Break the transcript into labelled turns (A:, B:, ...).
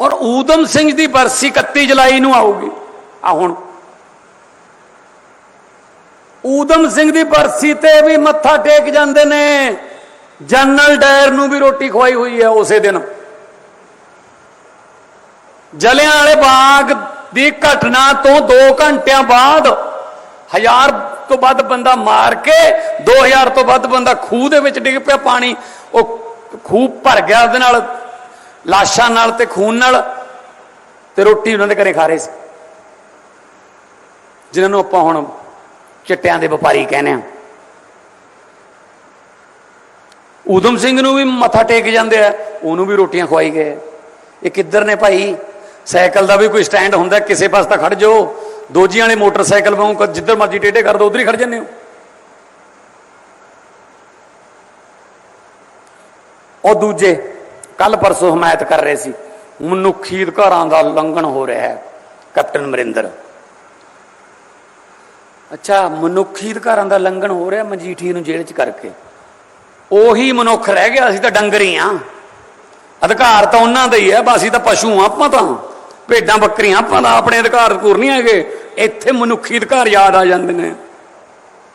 A: ਔਰ ਊਦਮ ਸਿੰਘ ਦੀ ਬਰਸੀ 31 ਜੁਲਾਈ ਨੂੰ ਆਊਗੀ। ਆ ਹੁਣ। ਊਦਮ ਸਿੰਘ ਦੀ ਬਰਸੀ ਤੇ ਵੀ ਮੱਥਾ ਟੇਕ ਜਾਂਦੇ ਨੇ। ਜਨਰਲ ਡਾਇਰ ਨੂੰ ਵੀ ਰੋਟੀ ਖਵਾਈ ਹੋਈ ਹੈ ਉਸੇ ਦਿਨ। ਜਲਿਆਂ ਵਾਲੇ ਬਾਗ ਦੀ ਘਟਨਾ ਤੋਂ 2 ਘੰਟਿਆਂ ਬਾਅਦ ਹਜ਼ਾਰ ਤੋਂ ਵੱਧ ਬੰਦਾ ਮਾਰ ਕੇ 2000 ਤੋਂ ਵੱਧ ਬੰਦਾ ਖੂਹ ਦੇ ਵਿੱਚ ਡਿੱਗ ਪਿਆ, ਪਾਣੀ ਉਹ ਖੂਹ ਭਰ ਗਿਆ ਉਹਦੇ ਨਾਲ। ਲਾਸ਼ਾਂ ਨਾਲ ਤੇ ਖੂਨ ਨਾਲ ਤੇ ਰੋਟੀ ਉਹਨਾਂ ਦੇ ਘਰੇ ਖਾ ਰਹੇ ਸੀ। ਜਿਨ੍ਹਾਂ ਨੂੰ ਆਪਾਂ ਹੁਣ ਚਿੱਟਿਆਂ ਦੇ ਵਪਾਰੀ ਕਹਿੰਦੇ ਆ ਊਧਮ ਸਿੰਘ ਨੂੰ ਵੀ ਮੱਥਾ ਟੇਕ ਜਾਂਦੇ ਆ, ਉਹਨੂੰ ਵੀ ਰੋਟੀਆਂ ਖਵਾਈ ਗਏ। ਇਹ ਕਿੱਧਰ ਨੇ ਭਾਈ? ਸਾਈਕਲ ਦਾ ਵੀ ਕੋਈ ਸਟੈਂਡ ਹੁੰਦਾ, ਕਿਸੇ ਪਾਸੇ ਤਾਂ ਖੜ ਜਾਓ। ਦੋਜੀਆਂ ਵਾਲੇ ਮੋਟਰਸਾਈਕਲ ਵਾਂਗੂ ਜਿੱਧਰ ਮਰਜ਼ੀ ਟੇਢੇ ਕਰ ਦੋ, ਉਧਰ ਹੀ ਖੜ ਜੰਨੇ ਹੋ। ਉਹ ਦੂਜੇ ਕੱਲ ਪਰਸੋਂ ਹਮਾਇਤ ਕਰ ਰਹੇ ਸੀ। ਮਨੁੱਖੀ ਅਧਿਕਾਰਾਂ ਦਾ ਉਲੰਘਣ ਹੋ ਰਿਹਾ ਹੈ, ਕੈਪਟਨ ਅਮਰਿੰਦਰ। ਅੱਛਾ ਮਨੁੱਖੀ ਅਧਿਕਾਰਾਂ ਦਾ ਉਲੰਘਣ ਹੋ ਰਿਹਾ ਮਜੀਠੀ ਨੂੰ ਜੇਲ੍ਹ 'ਚ ਕਰਕੇ। ਉਹੀ ਮਨੁੱਖ ਰਹਿ ਗਿਆ, ਅਸੀਂ ਤਾਂ ਡੰਗਰ ਹੀ ਆ ਅਧਿਕਾਰ ਤਾਂ ਉਹਨਾਂ ਦਾ ਹੀ ਹੈ, ਬਸ ਅਸੀਂ ਤਾਂ ਪਸ਼ੂ ਆ ਆਪਾਂ ਤਾਂ। ਭੇਡਾਂ ਬੱਕਰੀਆਂ ਆਪਾਂ ਦਾ ਆਪਣੇ ਅਧਿਕਾਰ ਪੂਰ ਨਹੀਂ ਹੈਗੇ। ਇੱਥੇ ਮਨੁੱਖੀ ਅਧਿਕਾਰ ਯਾਦ ਆ ਜਾਂਦੇ ਨੇ।